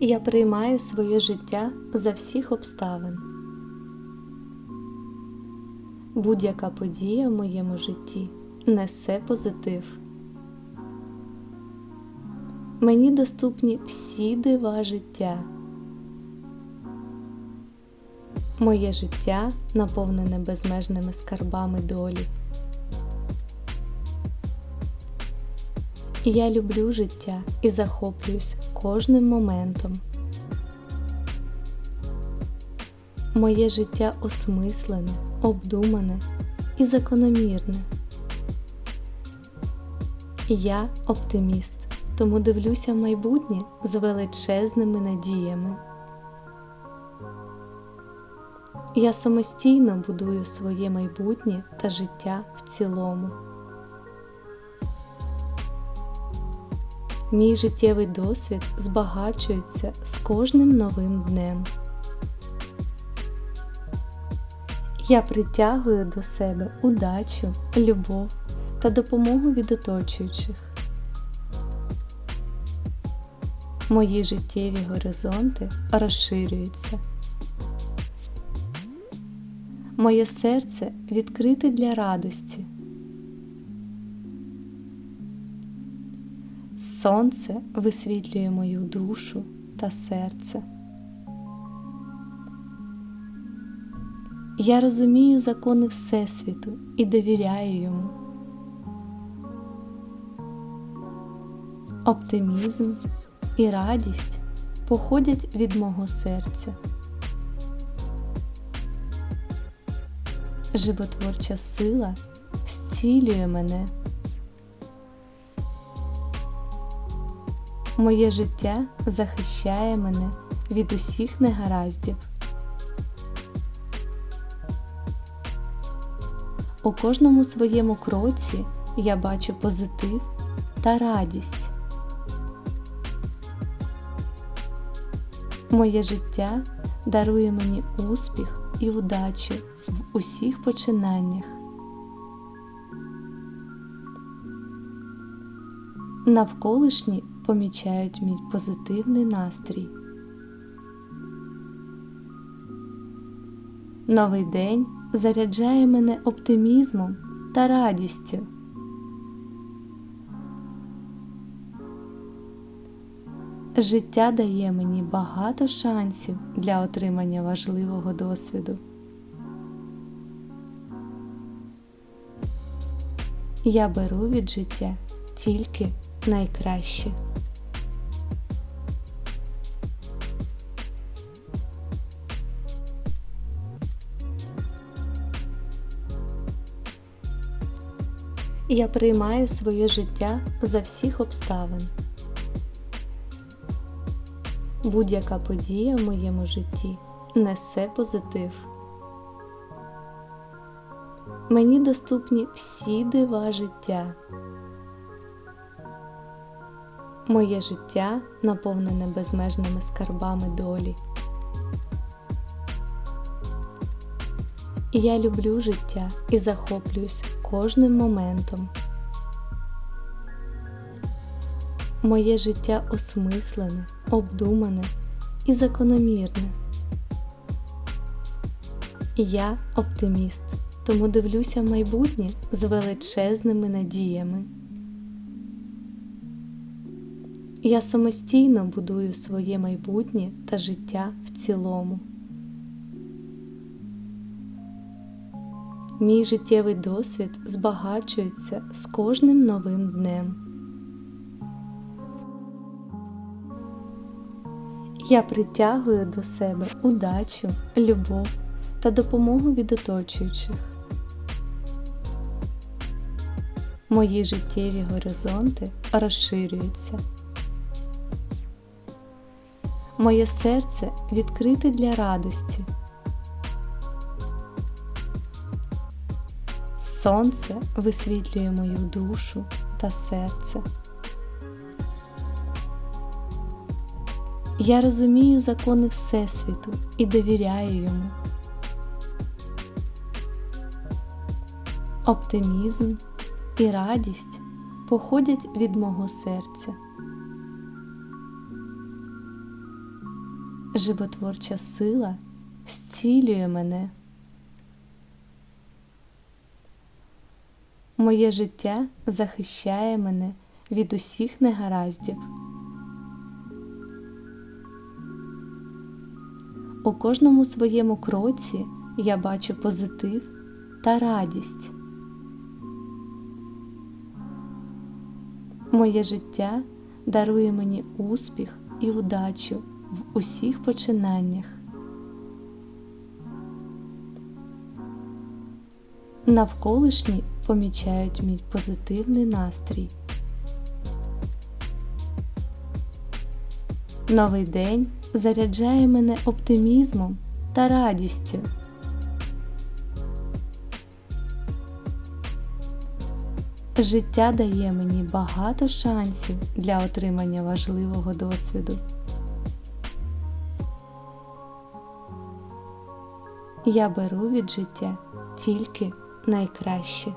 Я приймаю своє життя за всіх обставин. Будь-яка подія в моєму житті несе позитив. Мені доступні всі дива життя. Моє життя наповнене безмежними скарбами долі. Я люблю життя і захоплююсь кожним моментом. Моє життя осмислене, обдумане і закономірне. Я оптиміст, тому дивлюся в майбутнє з величезними надіями. Я самостійно будую своє майбутнє та життя в цілому. Мій життєвий досвід збагачується з кожним новим днем. Я притягую до себе удачу, любов та допомогу від оточуючих. Мої життєві горизонти розширюються. Моє серце відкрите для радості. Сонце висвітлює мою душу та серце. Я розумію закони Всесвіту і довіряю йому. Оптимізм і радість походять від мого серця. Животворча сила зцілює мене. Моє життя захищає мене від усіх негараздів. У кожному своєму кроці я бачу позитив та радість. Моє життя дарує мені успіх і удачу в усіх починаннях. Навколишні помічають мій позитивний настрій. Новий день заряджає мене оптимізмом та радістю. Життя дає мені багато шансів для отримання важливого досвіду. Я беру від життя тільки найкраще. Я приймаю своє життя за всіх обставин. Будь-яка подія в моєму житті несе позитив. Мені доступні всі дива життя. Моє життя наповнене безмежними скарбами долі. Я люблю життя і захоплююсь кожним моментом. Моє життя осмислене, обдумане і закономірне. Я оптиміст, тому дивлюся в майбутнє з величезними надіями. Я самостійно будую своє майбутнє та життя в цілому. Мій життєвий досвід збагачується з кожним новим днем. Я притягую до себе удачу, любов та допомогу від оточуючих. Мої життєві горизонти розширюються. Моє серце відкрите для радості. Сонце висвітлює мою душу та серце. Я розумію закони Всесвіту і довіряю йому. Оптимізм і радість походять від мого серця. Животворча сила зцілює мене. Моє життя захищає мене від усіх негараздів. У кожному своєму кроці я бачу позитив та радість. Моє життя дарує мені успіх і удачу в усіх починаннях. Навколишні помічають мій позитивний настрій. Новий день заряджає мене оптимізмом та радістю. Життя дає мені багато шансів для отримання важливого досвіду. Я беру від життя тільки найкраще.